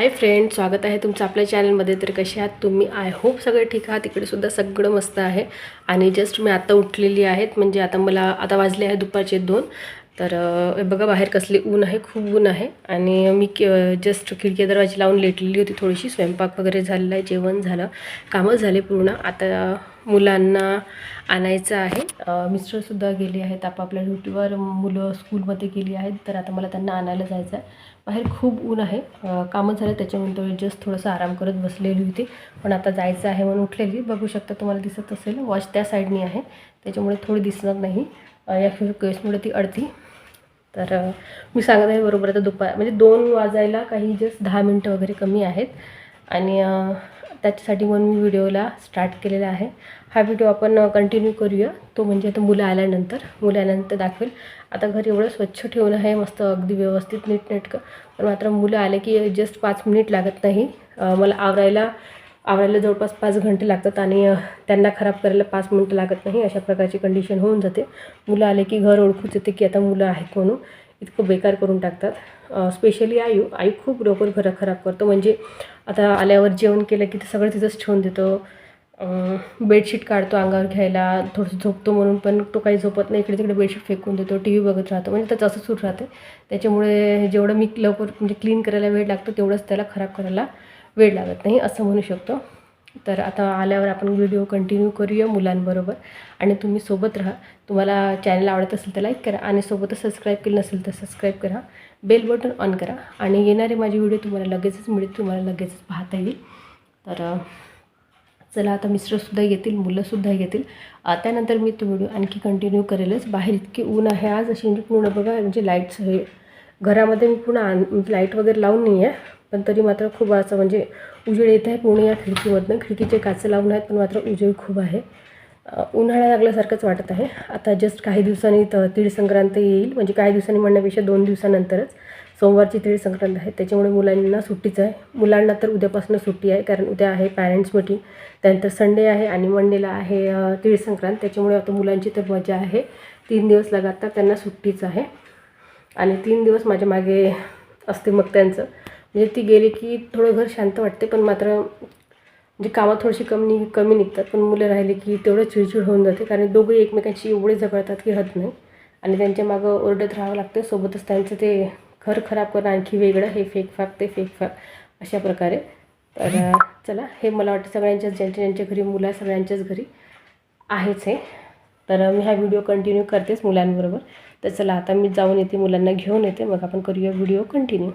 Hi friend स्वागत आहे तुमचं आपल्या चॅनलमध्ये तर कसे आहात तुम्ही? आय होप सगळे ठीक आहात. तिकडेसुद्धा सगळं मस्त आहे. आणि जस्ट मी आता उठलेली आहेत. म्हणजे आता मला आता वाजले आहे दुपारचे दोन. तर बघा बाहेर कसले ऊन आहे. खूप ऊन आहे. आणि मी जस्ट खिडकी दरवाजी लावून लेटलेली होती थोडीशी. स्वयंपाक वगैरे झालेला आहे जेवण झालं. कामं झाले पूर्ण. आता मुलांना आणायचं आहे. मिस्टरसुद्धा गेले आहेत. आपापल्या ड्युटीवर मुलं स्कूलमध्ये गेली आहेत. तर आता मला त्यांना आणायला जायचं आहे बाहेर खूप ऊन आहे. कामं झालं त्याच्यानंतर जस्ट थोडंसं आराम करत बसलेली होती. पण आता जायचं आहे म्हणून उठलेली. बघू शकता तुम्हाला दिसत असेल वॉच त्या साईडनी आहे. त्याच्यामुळे थोडी दिसणार नाही. या फिर केसमुळे ती अडती. तर मी सांगत आहे बरोबर आता दुपार म्हणजे दोन वाजायला काही जस्ट दहा मिनटं वगैरे कमी आहेत. आणि त्याच्यासाठी म्हणून मी व्हिडिओला स्टार्ट केलेला आहे. हा व्हिडिओ आपण कंटिन्यू करूया. तो म्हणजे आता मुलं आल्यानंतर. मुलं आल्यानंतर दाखवेल. आता घर एवढं स्वच्छ ठेवून आहे मस्त अगदी व्यवस्थित नीटनेटकं. पण मात्र मुलं आले की जस्ट पाच मिनिट लागत नाही. मला आवरायला आवरायला जवळपास पाच घंटे लागतात आणि त्यांना खराब करायला पाच मिनटं लागत नाही. अशा प्रकारची कंडिशन होऊन जाते. मुलं आले की घर ओळखूच येते की आता मुलं आहेत म्हणून. इतकं बेकार करून टाकतात. स्पेशली आयू आई खूप लवकर घरं खराब करतो. म्हणजे आता आल्यावर जेवण केलं की ते सगळं तिथंच ठेवून देतो. बेडशीट काढतो अंगावर घ्यायला थोडंसं झोपतो म्हणून पण तो काही झोपत नाही. इकडे तिकडे बेडशीट फेकून देतो टी व्ही बघत राहतो. म्हणजे त्याचं असं सुरू राहते. त्याच्यामुळे जेवढं मी लवकर म्हणजे क्लीन करायला वेळ लागतो तेवढंच त्याला खराब करायला वेळ लागत नाही असं म्हणू शकतो. तर आता आल्यावर आपण व्हिडिओ कंटिन्यू करूया मुलांबरोबर. आणि तुम्ही सोबत राहा. तुम्हाला चॅनल आवडत असेल तर लाईक करा आणि सोबतच सबस्क्राईब केलं नसेल तर सबस्क्राईब करा. बेल बटन ऑन करा. आणि येणारे माझे व्हिडिओ तुम्हाला लगेचच मिळेल तुम्हाला लगेचच पाहता येईल. तर चला आता मिस्टरसुद्धा येतील मुलंसुद्धा येतील. त्यानंतर मी तो व्हिडिओ आणखी कंटिन्यू करेलच. बाहेर इतकी ऊन आहे आज. अशी पूर्ण बघा म्हणजे लाईट्स हे घरामध्ये मी पूर्ण आण लाइट वगैरे लावून नाही आहे पण तरी मात्र खूप असं म्हणजे उजेड येत आहे. पूर्ण या खिडकीमधनं. खिडकीचे काचं लावून आहेत पण मात्र उजेड खूप आहे. उन्हाळा लागल्यासारखंच वाटत आहे. आता जस्ट काही दिवसांनी त तीळ संक्रांत येईल. म्हणजे काही दिवसांनी म्हणण्यापेक्षा दोन दिवसानंतरच सोमवारची तीळ संक्रांत आहे. त्याच्यामुळे मुलांना सुट्टीच आहे. मुलांना तर उद्यापासून सुट्टी आहे कारण उद्या आहे पॅरेंट्स मीटिंग त्यानंतर संडे आहे आणि मंडेला आहे अ, तीळ संक्रांत त्याच्यामुळे आता मुलांची तर मजा आहे. तीन दिवस लगातार त्यांना सुट्टीच आहे. आणि तीन दिवस माझ्या मागे असते मग त्यांचं. म्हणजे ती गेली की थोडं घर शांत वाटते पण मात्र म्हणजे कामं थोडीशी कमी कमी निघतात. पण मुलं राहिले की तेवढं चिडचिड होऊन जाते कारण दोघंही एकमेकांशी एवढे झगडतात की हद नाही. आणि त्यांच्या मागं ओरडत राहावं लागतं. सोबतच त्यांचं ते घर खराब करणं आणखी वेगळं हे फेक फाक ते फेक फाक अशा प्रकारे. तर चला हे मला वाटतं सगळ्यांच्याच ज्यांच्या ज्यांच्या घरी मुलं आहे सगळ्यांच्याच घरी आहेच हे. तर मी हा व्हिडिओ कंटिन्यू करतेच मुलांबरोबर. तर चला आता मी जाऊन येते मुलांना घेऊन येते. मग आपण करूया व्हिडिओ कंटिन्यू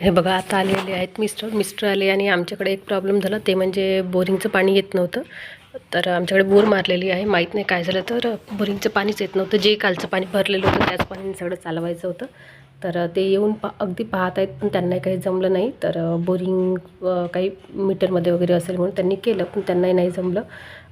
हे बघा आता आलेले आहेत मिस्टर मिस्टर आले आणि आमच्याकडे एक प्रॉब्लेम झाला. ते म्हणजे बोरिंगचं पाणी येत नव्हतं. तर आमच्याकडे बोर मारलेली आहे. माहीत नाही काय झालं तर बोरिंगचं पाणीच येत नव्हतं. जे कालचं पाणी भरलेलं होतं त्याच पाण्याने सगळं चालवायचं होतं. तर ते येऊन पा अगदी पाहत आहेत पण त्यांनाही काही जमलं नाही. तर बोरिंग काही मीटरमध्ये वगैरे असेल म्हणून त्यांनी केलं पण त्यांनाही नाही जमलं.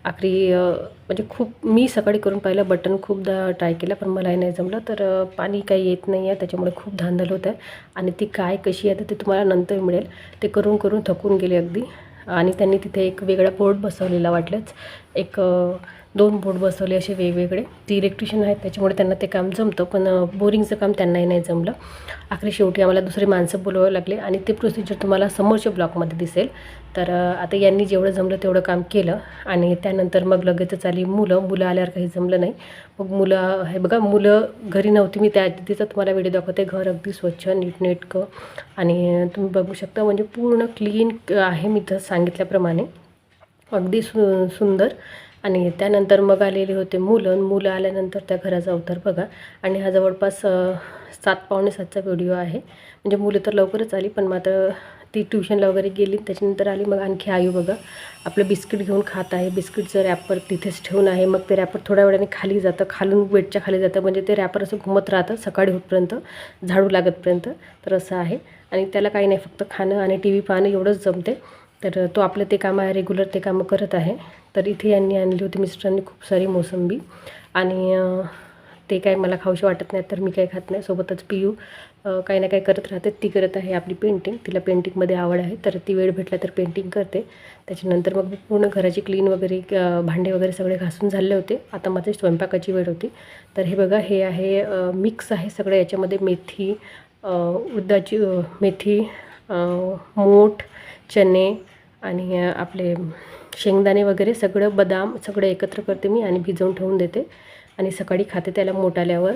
आखरी म्हणजे खूप मी सकाळी करून पाहिलं बटन खूपदा ट्राय केलं पण मलाही नाही जमलं. तर पाणी काही येत नाही आहे त्याच्यामुळे खूप धांदल होत. आहे आणि ती काय कशी आहे तर ते तुम्हाला नंतर मिळेल. ते करून करून थकून गेले अगदी. आणि त्यांनी तिथे एक वेगळा बोर्ड बसवलेला वाटलंच. एक दोन बोर्ड बसवले असे वेगवेगळे. ती इलेक्ट्रिशियन आहेत त्याच्यामुळे त्यांना ते काम जमतं पण बोरिंगचं काम त्यांनाही नाही जमलं. आखरी शेवटी आम्हाला दुसरे माणसं बोलवावं लागले आणि ते प्रोसिजर तुम्हाला समोरच्या ब्लॉकमध्ये दिसेल. तर आता यांनी जेवढं जमलं तेवढं काम केलं आणि त्यानंतर मग लगेचच आली मुलं. मुलं आल्यावर काही जमलं नाही. मग मुलं हे बघा मुलं घरी नव्हती मी त्या तिचा तुम्हाला व्हिडिओ दाखवते. घर अगदी स्वच्छ नीटनेटकं आणि तुम्ही बघू शकता म्हणजे पूर्ण क्लीन आहे मी तर सांगितल्याप्रमाणे. अगदी सु सुंदर. आणि त्यानंतर मग आलेले होते मुलं. मुलं आल्यानंतर त्या घराचा अवतार बघा. आणि हा जवळपास सात पावणे सातचा व्हिडिओ आहे. म्हणजे मुलं तर लवकरच आली पण मात्र ती ट्युशनला वगैरे गेली त्याच्यानंतर आली. मग आणखी आयू बघा आपलं बिस्किट घेऊन खात आहे. बिस्किटचं रॅपर तिथेच ठेवून आहे मग ते रॅपर थोड्या वेळाने खाली जातं. खालून बेडच्या खाली जातं. म्हणजे ते रॅपर असं घुमत राहतं सकाळी होतपर्यंत झाडू लागतपर्यंत. तर असं आहे. आणि त्याला काही नाही फक्त खाणं आणि टी व्ही पाहणं एवढंच जमते. तर तो आपलं ते काम आहे रेग्युलर ते कामं करत आहे. तर इथे यांनी आणली होती मिस्टरांनी खूप सारी मोसंबी. आणि ते काय मला खाऊशी वाटत नाही तर मी काही खात नाही. सोबतच पियू काही ना काही करत राहते. ती करत आहे आपली पेंटिंग तिला पेंटिंगमध्ये आवड आहे. तर ती वेळ भेटला तर पेंटिंग करते. त्याच्यानंतर मग पूर्ण घराची क्लीन वगैरे भांडे वगैरे सगळे घासून झाले होते. आता माझी स्वयंपाकाची वेळ होती. तर हे बघा हे आहे मिक्स आहे सगळं. याच्यामध्ये मेथी अं, उडदाची मेथी मोठ चणे आणि आपले शेंगदाणे वगैरे सगळं बदाम सगळं एकत्र करते मी आणि भिजवून ठेवून देते. आणि सकाळी खाते त्याला मोठ आल्यावर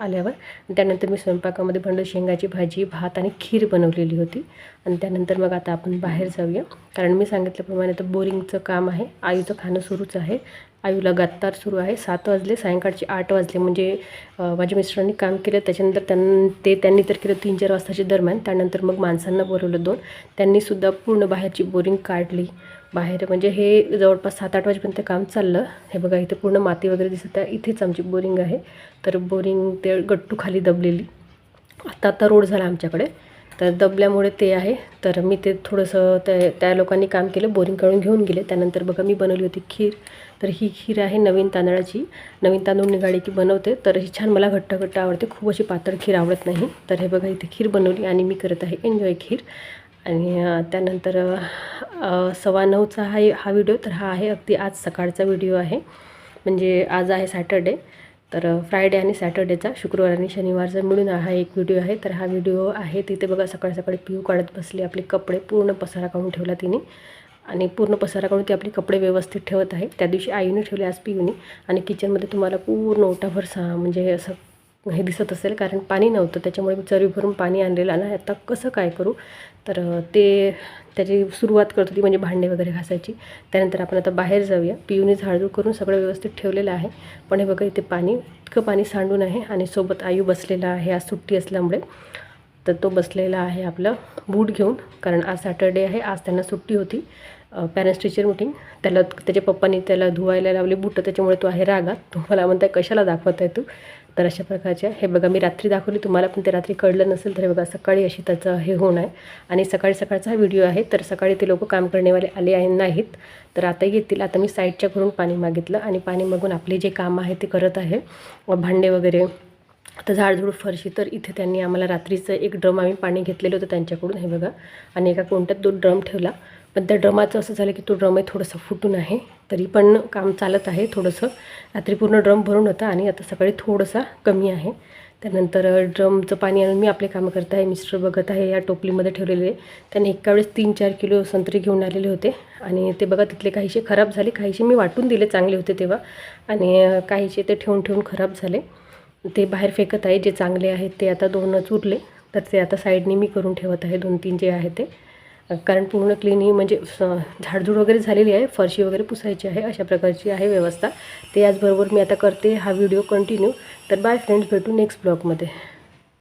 आल्यावर. त्यानंतर मी स्वयंपाकामध्ये भंड शेंगाची भाजी भात आणि खीर बनवलेली होती. आणि त्यानंतर मग आता आपण बाहेर जाऊया. कारण मी सांगितल्याप्रमाणे तर बोरिंगचं काम आहे. आईचं खाणं सुरूच आहे. आईला लगातार सुरू आहे. सात वाजले सायंकाळचे आठ वाजले. म्हणजे माझ्या मिस्टरांनी काम केलं. त्याच्यानंतर त्यां ते त्यांनी तर केलं तीन चार वाजताच्या दरम्यान. त्यानंतर मग माणसांना बोलवलं दोन. त्यांनीसुद्धा पूर्ण बाहेरची बोरिंग काढली. बाहेर म्हणजे हे जवळपास सात आठ वाजेपर्यंत काम चाललं. हे बघा इथे पूर्ण माती वगैरे दिसत आहे. इथेच आमची बोरिंग आहे. तर बोरिंग ते गट्टू खाली दबलेली. आता आता रोड झाला आमच्याकडे. तर दबल्यामुळे ते आहे. तर मी ते थोडंसं त्या त्या लोकांनी काम केलं बोरिंग काढून घेऊन गेले. त्यानंतर बघा मी बनवली होती खीर. तर ही खीर आहे नवीन तांदळाची. नवीन तांदूळ निघाली की बनवते. तर ही छान मला घट्ट घट्ट आवडते. खूप अशी पातळ खीर आवडत नाही. तर हे बघा इथे खीर बनवली आणि मी करत आहे एन्जॉय खीर. आणि त्यानंतर सव्वा नऊचा हा हा व्हिडिओ तर हा आहे अगदी आज सकाळचा व्हिडिओ आहे. म्हणजे आज आहे सॅटर्डे तर फ्रायडे आणि सॅटर्डेचा शुक्रवार आणि शनिवारचा मिळून हा एक व्हिडिओ आहे तर हा व्हिडिओ आहे तिथे बघा सकाळी सकाळी पिऊ काढत बसली आपले कपडे पूर्ण पसारा काढून ठेवला तिने आणि पूर्ण पसारा काढून ती आपले कपडे व्यवस्थित ठेवत आहे. त्या दिवशी आईने ठेवले आज पिऊने आणि किचनमध्ये तुम्हाला पूर्ण ओटाभर सा म्हणजे असं हे दिसत असेल कारण पाणी नव्हतं त्याच्यामुळे मी चरबी भरून पाणी आणलेलं आणि आता कसं काय करू? तर ते त्याची सुरुवात करत होती म्हणजे भांडे वगैरे घासायची. त्यानंतर आपण आता बाहेर जाऊया. पिऊनी झाडझूड करून सगळं व्यवस्थित ठेवलेलं आहे. पण हे बघा इथे पाणी इतकं पाणी सांडून आहे आणि सोबत आयू बसलेला आहे. आज सुट्टी असल्यामुळे तर तो बसलेला आहे आपलं बूट घेऊन कारण आज सॅटर्डे आहे. आज त्यांना सुट्टी होती. पॅरेंट्स टीचर मिटिंग त्याला त्याच्या पप्पांनी त्याला धुवायला लावले बूट. त्याच्यामुळे तो आहे रागात. तुम्हाला म्हणताय कशाला दाखवत आहे तू? तर अशा प्रकारच्या. हे बघा मी रात्री दाखवली तुम्हाला पण ते रात्री कळलं नसेल तर हे बघा सकाळी अशी त्याचं हे होणं आहे. आणि सकाळी सकाळचा हा व्हिडिओ आहे तर सकाळी ते लोक काम करणेवाले आले आहे नाहीत तर आता येतील. आता मी साईडच्या घरून पाणी मागितलं आणि पाणी मागून आपले जे काम आहे ते करत आहे. भांडे वगैरे आता झाडझुड फरशी तर इथे त्यांनी आम्हाला रात्रीचं एक ड्रम आम्ही पाणी घेतलेलं होतं त्यांच्याकडून हे बघा. आणि एका कोणत्यात तो ड्रम ठेवला. पण त्या ड्रमाचं असं झालं की तो ड्रम आहे थोडंसं फुटून आहे. तरी पण काम चालत आहे थोडंसं. रात्री पूर्ण ड्रम भरून होता आणि आता सकाळी थोडंसा कमी आहे. त्यानंतर ड्रमचं पाणी आणून मी आपले कामं करत आहे मिस्टर बघत आहे या टोपलीमध्ये ठेवलेले त्यांनी एका वेळेस तीन चार किलो संत्री घेऊन आलेले होते. आणि ते बघा तिथले काहीसे खराब झाले. काहीसे मी वाटून दिले चांगले होते तेव्हा. आणि काहीसे ते ठेवून ठेवून खराब झाले. ते बाहेर फेकत आहे. जे चांगले आहेत ते आता दोनच उरले तर ते आता साईडने मी करून ठेवत आहे. दोन तीन जे आहे ते. कारण पूर्ण क्लिनिंग म्हणजे झाडझूड वगैरे झालेली आहे फरशी वगैरे पुसायची आहे अशा प्रकारची आहे व्यवस्था. ते याचबरोबर मी आता करते हा व्हिडिओ कंटिन्यू तर बाय फ्रेंड्स भेटू नेक्स्ट ब्लॉगमध्ये